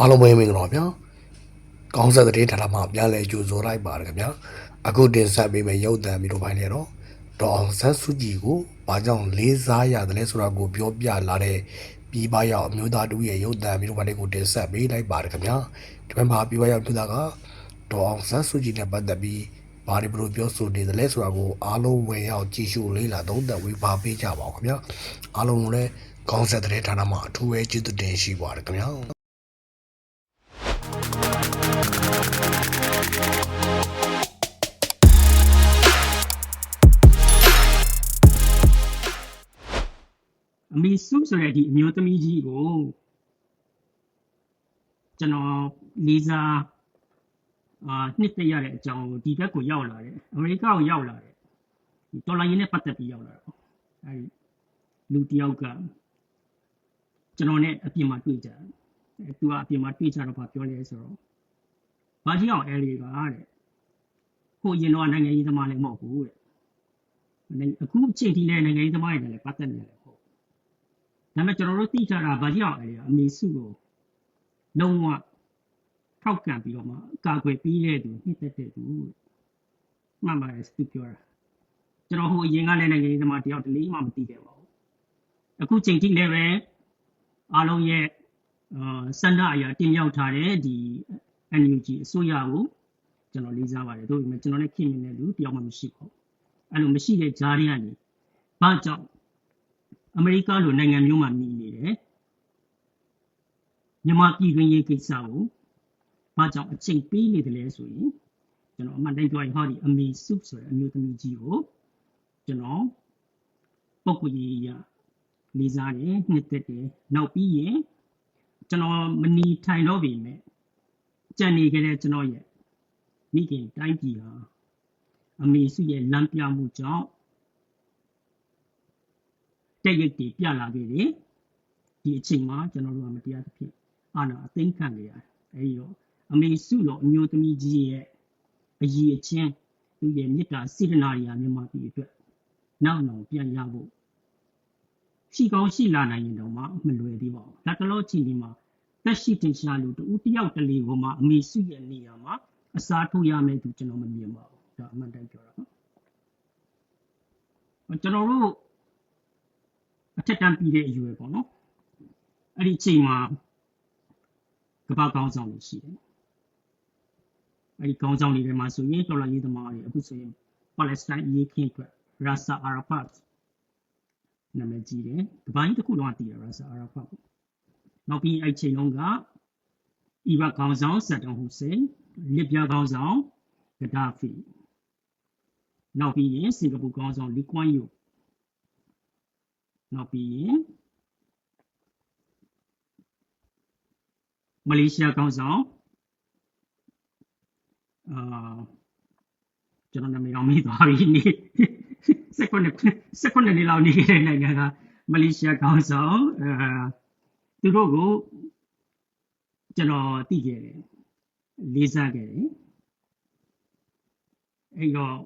အားလုံးပဲမင်္ဂလာပါဗျာကောင်းဆက်တဲ့ဌာနမှာပြန်လဲကြိုဆိုလိုက်ပါတယ်ခင်ဗျာအခုတင်ဆက်ပေးမယ့်ရုပ်သံမျိုးတို့ပိုင်းလေတော့ဒေါ်အောင်ဆန်းစုကြည်ကိုဘာကြောင့်လေးစားရတယ်လဲဆိုတာကိုပြောပြလာတဲ့ပြည်ပရောက်အမျိုးသားတို့ရဲ့ရုပ်သံမျိုးတို့ပိုင်းလေးကိုတင်ဆက်ပေးလိုက်ပါတယ်ခင်ဗျာဒီဘက်မှာပြည်ပရောက်ပြည်သားကဒေါ်အောင်ဆန်းစုကြည်နဲ့ပတ်သက်ပြီးဘာတွေဘလို့ပြောဆိုနေသလဲဆိုတာကိုအားလုံးဝင်ရောက်ကြည့်ရှုလေးလာသုံးသပ်ဝေဖန်ပေးကြပါဦးခင်ဗျာအားလုံးလည်းကောင်းဆက်တဲ့ဌာနမှာအထူးပဲကျေးဇူးတင်ရှိပါတယ်ခင်ဗျာ မေစုဆိုတဲ့ဒီအမျိုးသမီးကြီးကိုကျွန်တော်လေးစားအာနှစ်သက်ရတဲ့အကြောင်းကိုဒီဘက်ကိုရောက်လာတယ်အမေရိကကိုရောက်လာတယ်ဒီဒေါ်လာရင်းနဲ့ပတ်သက်ပြီးရောက်လာတော့အဲဒီလူတစ်ယောက်ကကျွန်တော်နဲ့အပြင်မှာတွေ့ကြတယ်အဲသူကအပြင်မှာတွေ့ကြတော့ဗာပြောလဲဆိုတော့ဘာကြီးအောင်အဲလေးကတဲ့ကိုရင်တော့နိုင်ငံရေးသမားလည်းမဟုတ်ဘူးတဲ့အခုအချိန်ထိလည်းနိုင်ငံရေးသမားတွေလည်းပတ်သက်နေတယ်ဟုတ် ဒါပေမဲ့ကျွန်တော်တို့သိကြတာဗာကြောင့်အဲ့ဒီအမေစုကိုလုံးဝထောက်ကန်ပြီးတော့မှအကာအကွယ်ပေးတဲ့သူနှစ်သက်တဲ့သူမှန်ပါတယ်သူပြောတာကျွန်တော်ဟိုအရင်ကလည်းနိုင်ငံရေးသမားတယောက်တလေးမှမသိခဲ့ပါဘူးအခုချိန်ထိလည်းပဲအားလုံးရဲ့အာစန္ဒအရာတင်မြောက်ထားတဲ့ဒီ NUG အစိုးရကိုကျွန်တော်လေးစားပါတယ်တို့ပေမဲ့ကျွန်တော်နဲ့ခင်မင်တဲ့လူတယောက်မှမရှိပါဘူးအဲ့လိုမရှိတဲ့ဂျားတွေကနေဘာကြောင့် အမေရိကလိုနိုင်ငံမျိုးမှာနေနေတယ်မြန်မာပြည်တွင်းရေးကိစ္စကိုဘာကြောင့်အချိန်ပေးနေတယ်လဲဆိုရင်ကျွန်တော်အမှန်တိုင်းပြောရင်ဟောဒီအမေစုဆိုတဲ့အမျိုးသမီးကြီးကိုကျွန်တော်ပုဂ္ဂိုလ်ရေးရလေးစားတယ်နှစ်သက်တယ်နောက်ပြီးရင်ကျွန်တော်မနီထိုင်တော့ပြီမဲ့ကြံနေကြတဲ့ကျွန်တော်ရဲ့မိခင်တိုင်းပြည်ဟာအမေစုရဲ့လမ်းပြမှုကြောင့် တက်ရိတ်တွေပြလာခဲ့တယ်ဒီအချိန်မှာကျွန်တော်တို့ကမတရားသဖြင့်အာဏာအသိမ်းခံနေရတယ်အဲဒီတော့အမေစုတော်အမျိုးသမီးကြီးရဲ့အည်အချင်းသူရဲ့မေတ္တာစေတနာတွေဟာမြန်မာပြည်အတွက်နောက်နောက်ပြန်ရဖို့ရှိကောင်းရှိလာနိုင်ရင်တော့မှမလွယ်သေးပါဘူးဒါတလို့ချိန်ဒီမှာတက်ရှိတင်ရှားလို့တူတယောက်တလေကိုမှအမေစုရဲ့နေရာမှာအစားထိုးရမယ်သူကျွန်တော်မမြင်ပါဘူးဒါအမှန်တမ်းပြောတာနော်ကျွန်တော်တို့ အထက်တန်းပြီးတဲ့အရွယ်ပေါ့နော်အဲ့ဒီအချိန်မှာကမ္ဘာကောင်းဆောင်တွေရှိတယ်အဲ့ဒီကောင်းဆောင်တွေထဲမှာဆိုရင်တော်လာရေးသမားတွေအခုဆိုရင်ပါလက်စတိုင်းအရေးခင်းအတွက်ရာဆာအာရာဖတ်နာမည်ကြီးတယ်ကမ္ဘာကြီးတစ်ခုလုံးကတည်တယ်ရာဆာအာရာဖတ်နောက်ပြီးအဲ့ချိန်လုံးကအီရတ်ကောင်းဆောင်ဆတ်ဒမ်ဟူစိန်လစ်ဗျာကောင်းဆောင်ဂဒါဖီနောက်ပြီးရင်စင်ကာပူကောင်းဆောင်လီကွမ်ယို နောက်ပြီးရင်မလေးရှားကောင်းဆောင်အာကျွန်တော်နာမည်တော့မေ့သွားပြီနေစက္ကွန်းစက္ကွန်းနေလောက်နေခဲ့တဲ့နိုင်ငံကမလေးရှားကောင်းဆောင်အာသူတို့ကိုကျွန်တော်သိခဲ့တယ်လေးစားခဲ့တယ်အဲ့တော့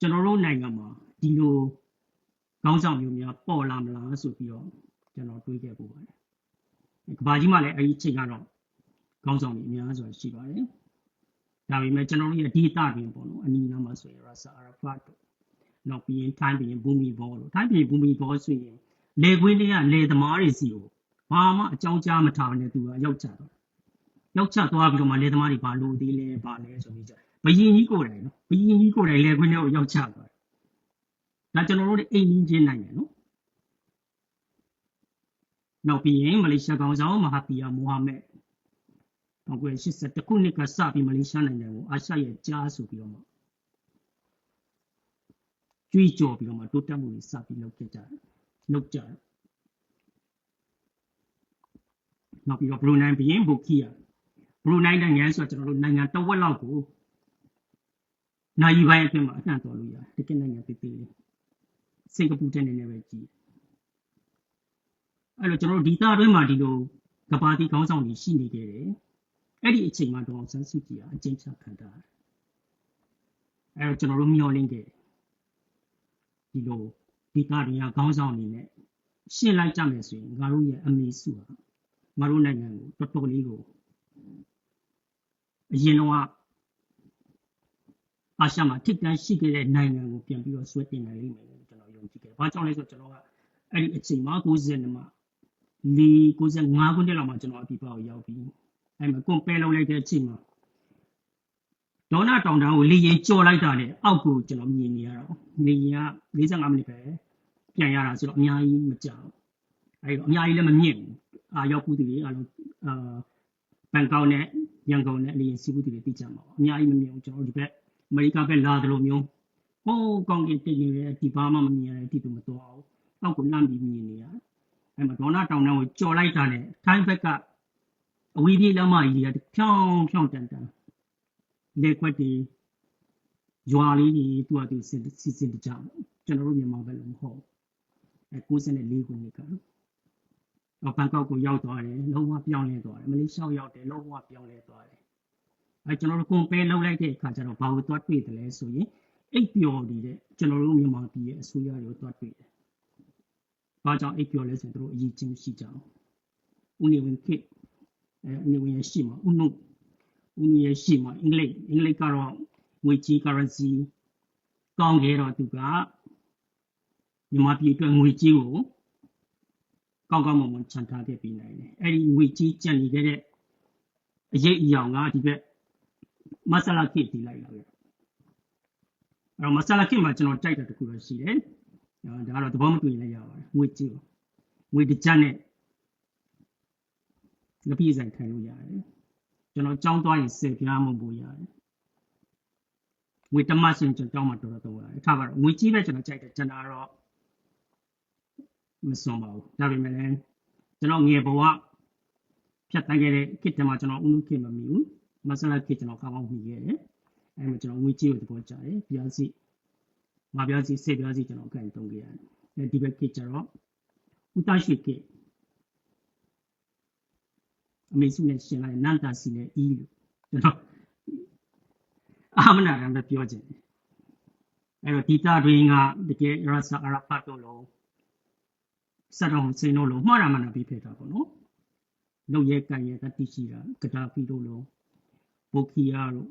ကျွန်တော်တို့နိုင်ငံမှာဒီလို ခေါင်းဆောင်မျိုးများပေါ်လာမလားဆိုပြီးတော့ကျွန်တော်တွေးခဲ့ပူပါတယ်။ကဘာကြီးမှလည်းအဲ့ဒီချိန်ကတော့ခေါင်းဆောင်တွေအများဆိုရှိပါတယ်။ဒါပေမဲ့ကျွန်တော်တို့ရဲ့ဒေတာတွင်ပေါ့နော်အနီးနားမှာဆိုရင်ရာဆာအာရဖတ်တို့နောက်ပြီးရင်ထိုင်းပြီးရင်ဘူမီဘောတို့ထိုင်းပြီးရင်ဘူမီဘောဆိုရင်လေခွင်းတွေကလေသမားတွေစီကိုဘာမှအကြောင်းကြားမထားဘဲနဲ့သူကရောက်ချတော့ရောက်ချသွားပြီးတော့မှလေသမားတွေဘာလို့သေးလဲဘာလဲဆိုပြီးကြဘယင်ကြီးကိုယ်တိုင်နော်ဘယင်ကြီးကိုယ်တိုင်လေခွင်းတွေကိုရောက်ချသွား ဒါကျွန်တော်တို့အိမ်ကြီးချင်းနိုင်တယ်နော်နောက်ပြီးရင်မလေးရှားကောင်ဆောင်မဟာပီယာမိုဟာမက်1982ခုနှစ်ကစပြီးမလေးရှားနိုင်ငံကိုအာရှရဲ့ကြားဆိုပြီးတော့မှကျွေးကြော်ပြီးတော့မှတိုးတက်မှုတွေစပြီးလုပ်ခဲ့ကြတယ်လုပ်ကြတယ်နောက်ပြီးတော့ဘရူနိုင်းပြီးရင်ဘူကီယာဘရူနိုင်းနိုင်ငံဆိုတော့ကျွန်တော်တို့နိုင်ငံတစ်ဝက်လောက်ကိုနိုင်ပိုင်းအတွင်းမှာအနှံ့တော်လို့ရတယ်တကယ်နိုင်ငံသေးသေးလေး စင်ကာပူတဲ့နေနဲ့ပဲကြည်အဲ့တော့ကျွန်တော်တို့ဒီတာအတွင်းမှာဒီလိုကဘာတီခေါင်းဆောင်တွေရှိနေခဲ့တယ်အဲ့ဒီအချိန်မှာတော့ဆန်းစုကြည်ကအကျဉ်းချခံတာအဲ့တော့ကျွန်တော်တို့မျှော်လင့်ခဲ့ဒီလိုဒီတာတွေကခေါင်းဆောင်အနေနဲ့ရှင်းလိုက်ကြမယ်ဆိုရင်ငါတို့ရဲ့အမေစုဟာငါတို့နိုင်ငံကိုတော်တော်လေးကိုအရင်တော့အာရှမှာထိပ်တန်းရှိခဲ့တဲ့နိုင်ငံကိုပြန်ပြီးတော့ဆွဲတင်နိုင်လိမ့်မယ် ဘာကြောင့်လဲဆိုတော့ကျွန်တော်ကအဲ့ဒီအချိန်မှာ90မှာ၄95ခုနှစ်လောက်မှာကျွန်တော်အပြစ်ပါကိုရောက်ပြီးအဲ့မှာကွန်ပဲလုပ်လိုက်တဲ့အချိန်မှာဒေါနာတောင်တန်းကိုလေရင်ကြော်လိုက်တာနဲ့အောက်ကိုကျွန်တော်မြင်နေရတော့လေရင်က45မိနစ်ပဲပြန်ရတာဆိုတော့အများကြီးမကြောက်အဲ့တော့အများကြီးလည်းမမြင့်ဘူးအာရောက်ဘူးသူတွေအားလုံးအာဘန်ကောက်နဲ့ရန်ကုန်နဲ့လေရင်စီးဘူးသူတွေသိကြမှာပေါ့အများကြီးမမြင်ဘူးကျွန်တော်ဒီဘက်အမေရိကဘက်လာတယ်လို့မျိုး ဟိုးကောင်းကင်တိတ်နေတဲ့ဒီဘာမှမမြင်ရတဲ့ဒီတူမတော်အောင်အောက်ကိုလန့်ပြီးမြင်နေရအဲ့မှာဒေါနာတောင်တန်းကိုကြော်လိုက်တာနဲ့ထိုင်းဘက်ကအဝေးပြေးလမ်းမကြီးတွေကဖြောင်းဖြောင်းတန်တန်လေခွက်တွေရွာလေးတွေသူ့အတူစစ်စစ်စစ်ကြတယ်ကျွန်တော်တို့မြန်မာဘက်လည်းမဟုတ်အဲ94ခုနှစ်ကတော့ဘန်ကောက်ကိုရောက်သွားတယ်လုံးဝပြောင်းလဲသွားတယ်မလေးရှားရောက်တယ်လုံးဝပြောင်းလဲသွားတယ်အဲကျွန်တော်တို့ကွန်ပဲလုပ်လိုက်တဲ့အခါကျတော့ဘာလို့သွားတွေ့တယ်လဲဆိုရင် အိပ်ပျော်နေတဲ့ကျွန်တော်တို့မြန်မာပြည်ရဲ့အစိုးရတွေကိုသွားတွေ့တယ်ဘာကြောင့်အိပ်ပျော်လဲဆိုရင်တို့အရေးချင်းရှိကြအောင်ဦးနေဝင်ခေတ်အဲဦးနေဝင်ရရှိမှာဦးနုဦးနေရရှိမှာအင်္ဂလိပ်အင်္ဂလိပ်ကတော့ငွေကြီး currency ကောင်းခဲ့တော့သူကမြန်မာပြည်အတွက်ငွေကြီးကိုကောင်းကောင်းမွန်မွန်ချန်ထားခဲ့ပြီးနိုင်တယ်အဲ့ဒီငွေကြီးကျန်နေခဲ့တဲ့အရေးအယောင်ကဒီဘက်မဆလာခေတ်တီးလိုက်လာခဲ့ အဲ့တော့မဆလာခေတ်မှာကျွန်တော်ကြိုက်တာတစ်ခုတော့ရှိတယ်အဲဒါကတော့သဘောမတူရင်လည်းရပါတယ်ငွေကြီးကိုငွေတစ်ကြက်နဲ့လက်ပြည့်ဆိုင်ခံလို့ရတယ်ကျွန်တော်ကြောင်းသွားရင်စေပြားမှုပို့ရတယ်ငွေတမတ်စင်ကျွန်တော်ကြောင်းမှာတော်တော်တော့ရတယ်ထားပါတော့ငွေကြီးပဲကျွန်တော်ကြိုက်တယ်ကျွန်တော်တော့မစွန်ပါဘူးဒါပေမဲ့လည်းကျွန်တော်ငယ်ဘဝဖြတ်တန်းခဲ့တဲ့ခေတ်တည်းမှာကျွန်တော်ဥနုခေတ်မမီဘူးမဆလာခေတ်ကျွန်တော်ကောင်းကောင်းမိခဲ့တယ် အဲမှာကျွန်တော်ငွေကြီးကိုသဘောကျတယ်ပြားစီငါပြားစီစေပြားစီကျွန်တော်အကန့်တုံးခဲ့ရတယ်အဲဒီဘက်ခေတ်ကျတော့ဥတရှိခေတ်အမေစုနဲ့ရှင်လိုက်နန္တာစီနဲ့အီးလို့ကျွန်တော်အာမနာရံပဲပြောချင်တယ်အဲ့တော့ဒီတာတွင်ကတကယ်ရဆာအရဖတ်တို့လို့စက်တော်စိန်တို့လို့မှားရမှန်တာပြီးဖက်တာပေါ့နော်လုံရဲကန်ရဲတတိရှိတာကဒါဖီတို့လို့ဘိုကီယာတို့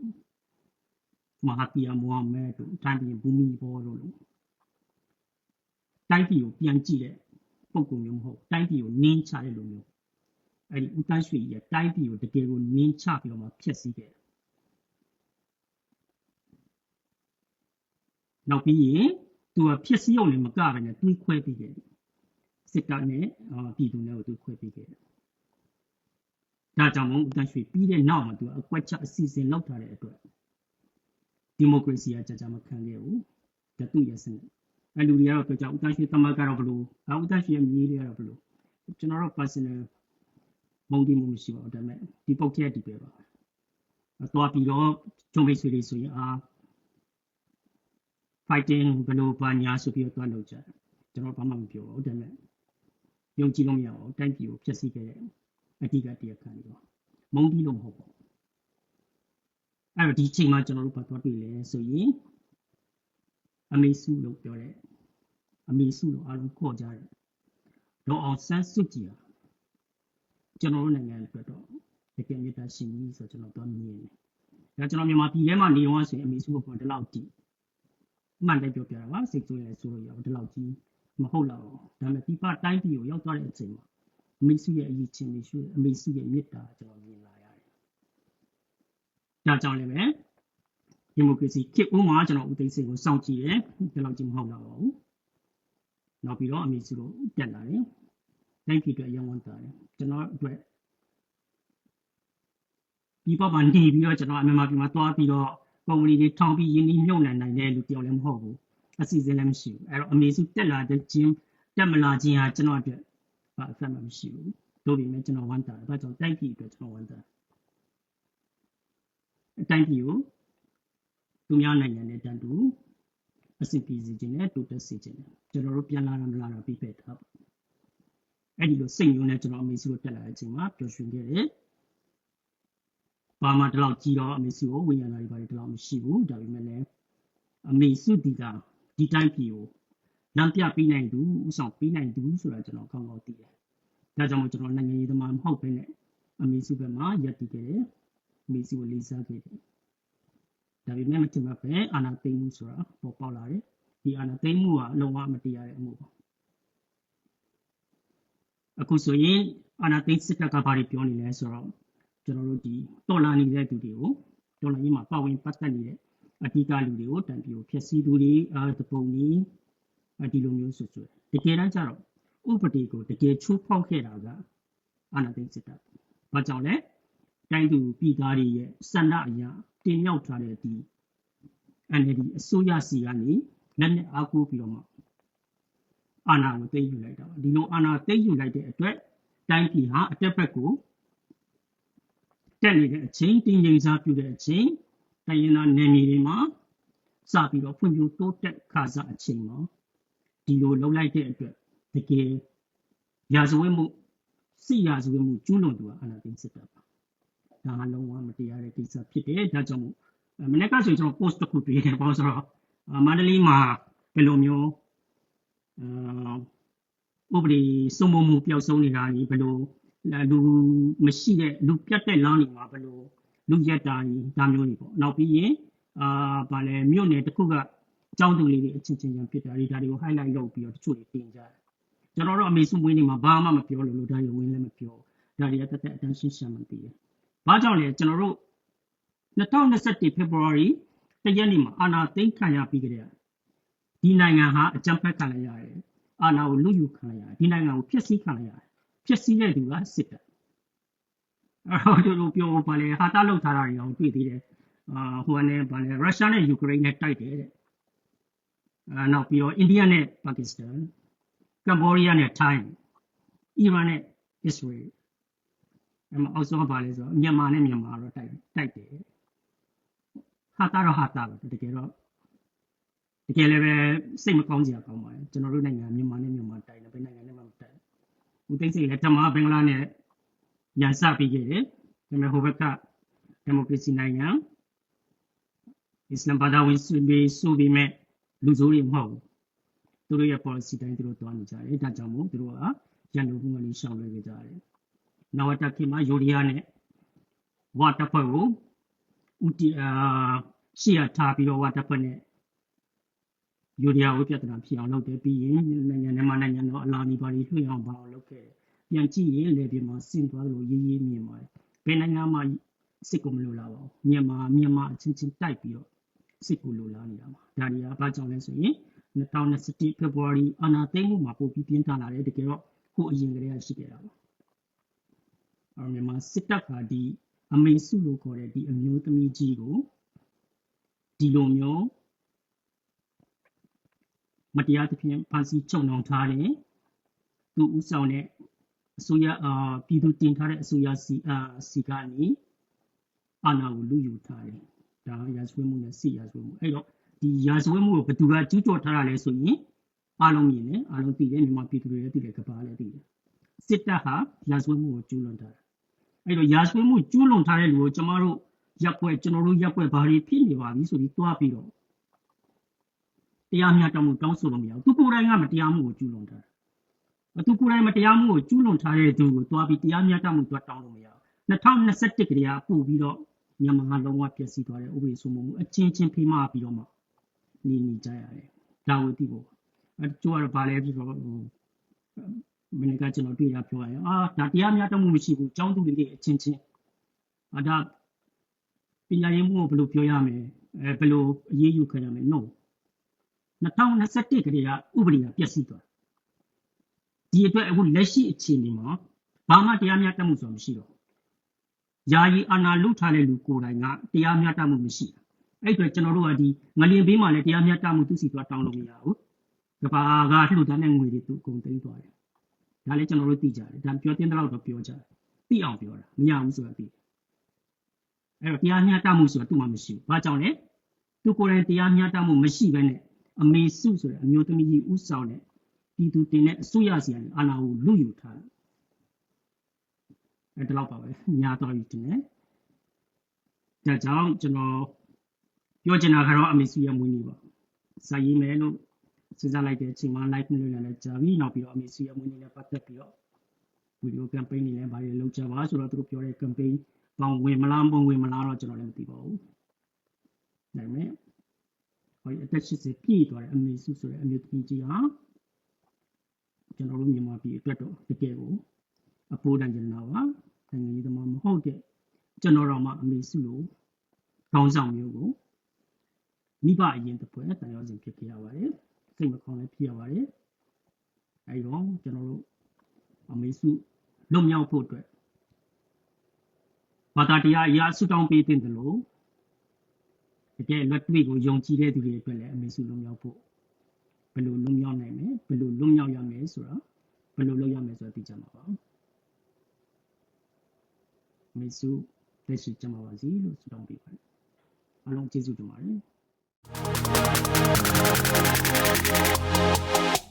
မဟာတီယာမိုဟာမက်တို့တိုင်းပြည်ဘူမီဘောတို့လို့တိုင်းပြည်ကိုပြန်ကြည့်တဲ့ပုံကုမျိုးမဟုတ်တိုင်းပြည်ကိုနင်းချတဲ့လူမျိုးအဲ့ဒီဦးတန်းရွှေကြီးကတိုင်းပြည်ကိုတကယ်ကိုနင်းချပြီးတော့မှဖျက်ဆီးခဲ့တယ်နောက်ပြီးရင်သူကဖြစ်စည်းရုံနဲ့မကပဲနဲ့တွေးခွဲပြီးခဲ့တယ်စစ်တပ်နဲ့အာပြည်သူနဲ့ကိုတွေးခွဲပြီးခဲ့တယ်ဒါကြောင့်မို့ဦးတန်းရွှေပြီးတဲ့နောက်မှာသူကအကွက်ချအစီအစဉ်လောက်ထားတဲ့အတွက် ဒီမိုကရေစီကကြာကြာမခံခဲ့ဘူးဒါသူ့ရဲ့စနစ်အဲလူတွေကတော့ပြောကြဦးတန်းရွှေတမတ်ကတော့ဘလို့အာဦးတန်းရွှေရဲ့မြေးတွေကတော့ဘလို့ကျွန်တော်တို့ personal မုံဒီမှုမရှိပါဘူးဒါပေမဲ့ဒီပုတ်ချက်ဒီပဲပါသွားပြီးတော့ဂျုံမိတ်ဆွေတွေဆိုရင်အာ fighting ဘယ်လိုဘာညာဆိုပြီးတော့တွားလုပ်ကြတယ်ကျွန်တော်ဘာမှမပြောဘူးဒါပေမဲ့ယုံကြည်လို့မရဘူးတိုင်းပြည်ကိုဖျက်ဆီးခဲ့တဲ့အဓိကတရားခံပြီးတော့မုန်းပြီးလို့မဟုတ်ဘူး အဲ့တော့ဒီချိန်မှာကျွန်တော်တို့ဘာသွားတွေ့လဲဆိုရင်အမေစုလို့ပြောတဲ့အမေစုလို့အားလုံးခေါ်ကြတယ်ဒေါ်အောင်ဆန်းစုကြည်ဟာကျွန်တော်တို့နိုင်ငံအတွက်တော့တကယ်မေတ္တာရှင်ကြီးဆိုကျွန်တော်သွားမြင်တယ်ဒါကျွန်တော်မြန်မာပြည်ထဲမှာနေတော့ဆိုရင်အမေစုကဒီလောက်တည်မှန်တယ်ပြောပြတာပါစိတ်ဆိုးရဲဆိုလို့ရအောင်ဒီလောက်ကြီးမဟုတ်တော့ဒါပေမဲ့ဒီပတိုင်းပြည်ကိုရောက်သွားတဲ့အချိန်မှာအမေစုရဲ့အရေးချင်းတွေရှိအမေစုရဲ့မေတ္တာကျွန်တော်မြင်လာရတယ် ဒါကြောင့်လည်းပဲဒီမိုကရေစီခေတ်ဦးမှာကျွန်တော်ဦးသိန်းစိန်ကိုစောင့်ကြည့်တယ်ဒီလောက်ကြီးမဟုတ်တော့ပါဘူးနောက်ပြီးတော့အမေစုတို့တက်လာတယ်တိုင်းပြည်အတွက်ရန်ဝန်တာတယ်ကျွန်တော်အတွက်ဒီပမှာနေပြီးတော့ကျွန်တော်အမြန်မာပြည်မှာတွားပြီးတော့ကုမ္ပဏီတွေထောင်ပြီးရင်းနှီးမြှုပ်နှံနိုင်တဲ့လူတယောက်လည်းမဟုတ်ဘူးအစီအစဉ်လည်းမရှိဘူးအဲ့တော့အမေစုတက်လာတဲ့ချင်းတက်မလာခြင်းဟာကျွန်တော်အတွက်ဘာအဆက်မှမရှိဘူးတို့ပေမဲ့ကျွန်တော်ဝန်တာဒါကြောင့်တိုက်ပြည်အတွက်ကျွန်တော်ဝန်တာ အတိုင်းပြည်ကိုသူများနိုင်ငံနဲ့တန်တူအစီအပြေစီခြင်းနဲ့တိုးတက်စေခြင်းကျွန်တော်တို့ပြန်လာတာမလာတာပြီးဖက်တာအဲ့ဒီလိုစိတ်ညွှန်းနဲ့ကျွန်တော်အမေစုကိုတက်လာတဲ့အချိန်မှာပျော်ရွှင်ခဲ့တယ်ဘာမှဒီလောက်ကြီးတော့အမေစုကိုဝင်ရလာတွေဘာတွေဒီလောက်မရှိဘူးဒါပေမဲ့လည်းအမေစုဒီကဒီတိုင်းပြည်ကိုလမ်းပြပေးနိုင်သူဥဆောင်ပေးနိုင်သူဆိုတာကျွန်တော်ကောင်းကောင်းသိတယ်ဒါကြောင့်မို့ကျွန်တော်နိုင်ငံရေးသမားမဟုတ်ဘဲနဲ့အမေစုဘက်မှာရပ်တည်ခဲ့တယ်အ မေစုကိုလေးစားခဲ့တယ်ဒါပေမဲ့မတင်မပဲအာနာသိမ်းမှုဆိုတာပေါ်ပေါက်လာတယ်ဒီအာနာသိမ်းမှုကအလုံးဝမတရားတဲ့အမှုပါအခုဆိုရင်အာနာသိမ်းစစ်တပ်ကဘာတွေပြောနေလဲဆိုတော့ကျွန်တော်တို့ဒီတော်လာနေတဲ့သူတွေကိုတော်လာရေးမှာပါဝင်ပတ်သက်နေတဲ့အဓိကလူတွေကိုတန်ပြိုဖျက်ဆီးသူတွေအာတပုံတွေဒီလိုမျိုးဆိုဆိုတကယ်တမ်းကျတော့ဥပဒေကိုတကယ်ချိုးဖောက်ခဲ့တာကအာနာသိမ်းစစ်တပ်ဘာကြောင့်လဲ တိုင်းသူပြည်သားတွေရဲ့စန္ဒအရာတင်ရောက်ထားတဲ့ဒီ NLD အစိုးရစီကနေလက်နဲ့အားကိုးပြီးတော့မှအာဏာကိုသိမ်းယူလိုက်တာပါဒီလိုအာဏာသိမ်းယူလိုက်တဲ့အတွက်တိုင်းပြည်ဟာအတက်ဘက်ကိုတက်နေတဲ့အချိန်တင်းငိမ်စားပြုတဲ့အချိန်တိုင်းရင်းသားနယ်မြေတွေမှာစပြီးတော့ဖွံ့ဖြိုးတိုးတက်ခါစားအချိန်မှာဒီလိုလှုပ်လိုက်တဲ့အတွက်တကယ်ရာဇဝတ်မှုစစ်ရာဇဝတ်မှုကျူးလွန်သူကအာဏာသိမ်းစစ်တပ်ပါ ဒါကလုံးဝမတရားတဲ့ကိစ္စဖြစ်တယ်ဒါကြောင့်မို့မနေ့ကဆိုရင်ကျွန်တော် post တစ်ခုတွေ့တယ်ပေါ့ဆိုတော့မန္တလေးမှာဘယ်လိုမျိုးဥပဒေစုံမမှုပျောက်ဆုံးနေတာကြီးဘယ်လိုလူမရှိတဲ့လူပြတ်တဲ့လမ်းတွေမှာဘယ်လိုလူရက်တာကြီးဒါမျိုးတွေပေါ့နောက်ပြီးရင်အာဗာလဲမြို့နယ်တစ်ခုကကျောင်းသူလေးတွေအချင်းချင်းရံဖြစ်တာတွေဒါတွေကို highlight လုပ်ပြီးတော့တချို့တွေတင်ကြတယ်ကျွန်တော်တို့အမေစုမွေးနေမှာဘာမှမပြောလို့လို့ဒါရဝင်လည်းမပြောဒါတွေကတက်တက် attention ရှာမှသိတယ် ဘာကြောင့်လဲကျွန်တော်တို့2021 February တရက်နေ့မှာအာနာသိမ်းခံရပြီးကြတဲ့ဒီနိုင်ငံဟာအကြမ်းဖက်ခံရရတယ်အာဏာကိုလူယူခံရရတယ်ဒီနိုင်ငံကိုဖျက်ဆီးခံရရတယ်ဖျက်ဆီးတဲ့သူကစစ်တပ်အဲ့တော့တို့ပြောပါလေဟာတာလောက်ထားတာတွေအောင်တွေ့သေးတယ်အာဟိုကနေပါလေရုရှားနဲ့ယူကရိန်းနဲ့တိုက်တယ်တဲ့အာနောက်ပြီးတော့အိန္ဒိယနဲ့ပါကစ္စတန်ကမ္ဘောဒီးယားနဲ့ထိုင်းအီရန်နဲ့အစ္စရေး အဲ့မှာအောက်ဆုံးပါလေဆိုတော့မြန်မာနဲ့မြန်မာတော့တိုက်တိုက်တယ်ဟာတာတော့ဟာတာပဲတကယ်တော့တကယ်လည်းပဲစိတ်မကောင်းစရာကောင်းပါတယ်ကျွန်တော်တို့နိုင်ငံမြန်မာနဲ့မြန်မာတိုက်တယ်ဘယ်နိုင်ငံနဲ့မှမတိုက်ဦးသိန်းစိန်လည်းတမဘင်္ဂလားနဲ့ရန်စပြီးခဲ့တယ်ဒါပေမဲ့ဟိုဘက်ကဒီမိုကရေစီနိုင်ငံအစ္စလမ်ဘာသာဝင်စုပြီးစုပြီးမဲ့လူဆိုးတွေမဟုတ်ဘူးသူတို့ရဲ့ policy တိုင်းသူတို့တွားနေကြတယ်ဒါကြောင့်မို့သူတို့ကရန်လိုမှုကနေရှောင်လွှဲကြတယ် နဝတခေတ်မှာယူရီးယားနဲ့ဝါတပ်ဖွဲ့ကိုဦးတီအာရှေ့ရထားပြီးတော့ဝါတပ်ဖွဲ့နဲ့ယူရီးယားဝိပြဿနာဖြစ်အောင်လုပ်တယ်ပြီးရင်နိုင်ငံထဲမှာနိုင်ငံတော်အလားနီပါတွေလွှင့်အောင်ပါအောင်လုပ်ခဲ့တယ်ပြန်ကြည့်ရင်လေပြမှာစင်သွားလို့ရေးရေးမြင်ပါတယ်ဘယ်နိုင်ငံမှာစစ်ကိုမလိုလားပါဘူးမြန်မာမြန်မာအချင်းချင်းတိုက်ပြီးတော့စစ်ကိုလိုလားနေတာပါဒါတွေကဘာကြောင့်လဲဆိုရင်2021 February အာနာသိမ်းမှုမှာပို့ပြီးပြင်းထန်လာတယ်တကယ်တော့ကိုအရင်ကတည်းကရှိခဲ့တာပါအော် မြန်မာစစ်တပ်ကဒီအမေစုလို့ခေါ်တဲ့ဒီအမျိုးသမီးကြီးကိုဒီလိုမျိုးမတရားသဖြင့်ဖန်ဆီးချုပ်နှောင်ထားတယ်သူဥဆောင်တဲ့အစိုးရအာပြည်သူတင်ထားတဲ့အစိုးရစီအာစီကနေအာဏာကိုလူယူထားတယ်ဒါရာဇဝတ်မှုနဲ့စစ်ရာဇဝတ်မှုအဲ့တော့ဒီရာဇဝတ်မှုကိုဘယ်သူကကျူးကျော်ထားတာလဲဆိုရင်အားလုံးမြင်တယ်အားလုံးသိတယ်မြန်မာပြည်သူတွေလည်းသိတယ်ကမ္ဘာလည်းသိတယ်စစ်တပ်ဟာရာဇဝတ်မှုကိုကျူးလွန်ထားတယ် အဲ့တော့ရာဇဝတ်မှုကျူးလွန်ထားတဲ့လူကိုကျမတို့ရပ်ပွဲကျွန်တော်တို့ရပ်ပွဲဘာတွေဖြစ်နေပါပြီဆိုပြီးတွားပြီးတော့တရားမျှတမှုတောင်းဆိုလို့မရဘူးသူကိုယ်တိုင်ကမတရားမှုကိုကျူးလွန်ထားတယ်သူကိုယ်တိုင်မတရားမှုကိုကျူးလွန်ထားတဲ့သူကိုတွားပြီးတရားမျှတမှုတွားတောင်းလို့မရဘူး2021ကလေးကပို့ပြီးတော့မြန်မာလုံးဝပြည့်စည်သွားတဲ့ဥပဒေစိုးမိုးမှုအချင်းချင်းဖိမပြီးတော့မှနေနေကြရတယ်ဒါကိုသိဖို့အဲကျိုးကတော့ဗာလဲပြီးတော့ ဟိုမင်းကကျွန်တော်တွေ့ရပြောရရင်အာဒါတရားမျှတမှုမရှိဘူးចောင်းသူတွေအချင်းချင်းအာဒါပညာရေးမှုကိုဘယ်လိုပြောရမလဲအဲဘယ်လိုအရေးယူခံရမလဲ no 2021ကလေးကဥပဒေကပြည့်စည်သွားဒီအတွက်အခုလက်ရှိအခြေအနေမှာဘာမှတရားမျှတမှုဆိုတာမရှိတော့ယာယီအာဏာလုထားတဲ့လူကိုယ်တိုင်ကတရားမျှတမှုမရှိဘူးအဲ့အတွက်ကျွန်တော်တို့ကဒီငလျင်ဘေးမှာလည်းတရားမျှတမှုသူစီသွားတောင်းလို့မရဘူးကဘာကလှုပ်တဲ့ငွေတွေသူအကုန်သိမ်းသွားတယ် ဒါလည်းကျွန်တော်တို့သိကြတယ်ဒါပြောတင်တဲ့လောက်တော့ပြောကြတယ်သိအောင်ပြောတာမရဘူးဆိုတာသိတယ်အဲ့တော့တရားမျှတမှုဆိုတာသူ့မှာမရှိဘူးဘာကြောင့်လဲသူကိုယ်တိုင်တရားမျှတမှုမရှိဘဲနဲ့အမေစုဆိုတဲ့အမျိုးသမီးကြီးဥဆောင်တဲ့ပြည်သူတင်တဲ့အစိုးရစီကနေအာဏာကိုလွတ်ယူထားတယ်အဲ့ဒါတော့ပါပဲညာတော့ယူတင်တယ်ဒါကြောင့်ကျွန်တော်ပြောချင်တာကတော့အမေစုရဲ့မွေးနေ့ပါစာရေးမယ်လို့ စဉ်းစားလိုက်တဲ့အချိန်မှာ live လုပ်နေလဲကြာပြီနောက်ပြီးတော့အမေစုရဲ့မွေးနေ့နဲ့ပတ်သက်ပြီးတော့ဗီဒီယိုကမ်ပိန်းတွေလည်းဘာတွေလုပ်ကြပါဆိုတော့သူတို့ပြောတဲ့ကမ်ပိန်းပေါင်းဝင်မလားမဝင်မလားတော့ကျွန်တော်လည်းမသိပါဘူးဒါပေမဲ့ဟိုအသက်80ပြည့်သွားတဲ့အမေစုဆိုတဲ့အမျိုးသမီးကြီးဟာကျွန်တော်တို့မြန်မာပြည်အတွက်တော့တကယ်ကိုအဖိုးတန်ကျင်နာပါနိုင်ငံရေးသမားမဟုတ်တဲ့ကျွန်တော်တို့မှအမေစုလို့ခေါင်းဆောင်မျိုးကိုမိဘအရင်တစ်ပွဲတန်ရောစဉ်ဖြစ်ခဲ့ရပါတယ် စိတ်မကောင်းလည်းဖြစ်ရပါတယ်အဲဒီတော့ကျွန်တော်တို့အမေစုလွတ်မြောက်ဖို့အတွက်ဘာသာတရားအရာဆုတောင်းပေးတဲ့တယ်လို့တကယ်လက်တွေ့ကိုယုံကြည်တဲ့သူတွေအတွက်လည်းအမေစုလွတ်မြောက်ဖို့ဘယ်လိုလွတ်မြောက်နိုင်မလဲဘယ်လိုလွတ်မြောက်ရမလဲဆိုတာဘယ်လိုလုပ်ရမလဲဆိုတာသိကြမှာပါအမေစုလက်ရှိကြမှာပါစီလို့ဆုတောင်းပေးပါတယ်အားလုံးကျေးဇူးတင်ပါတယ် Thank you.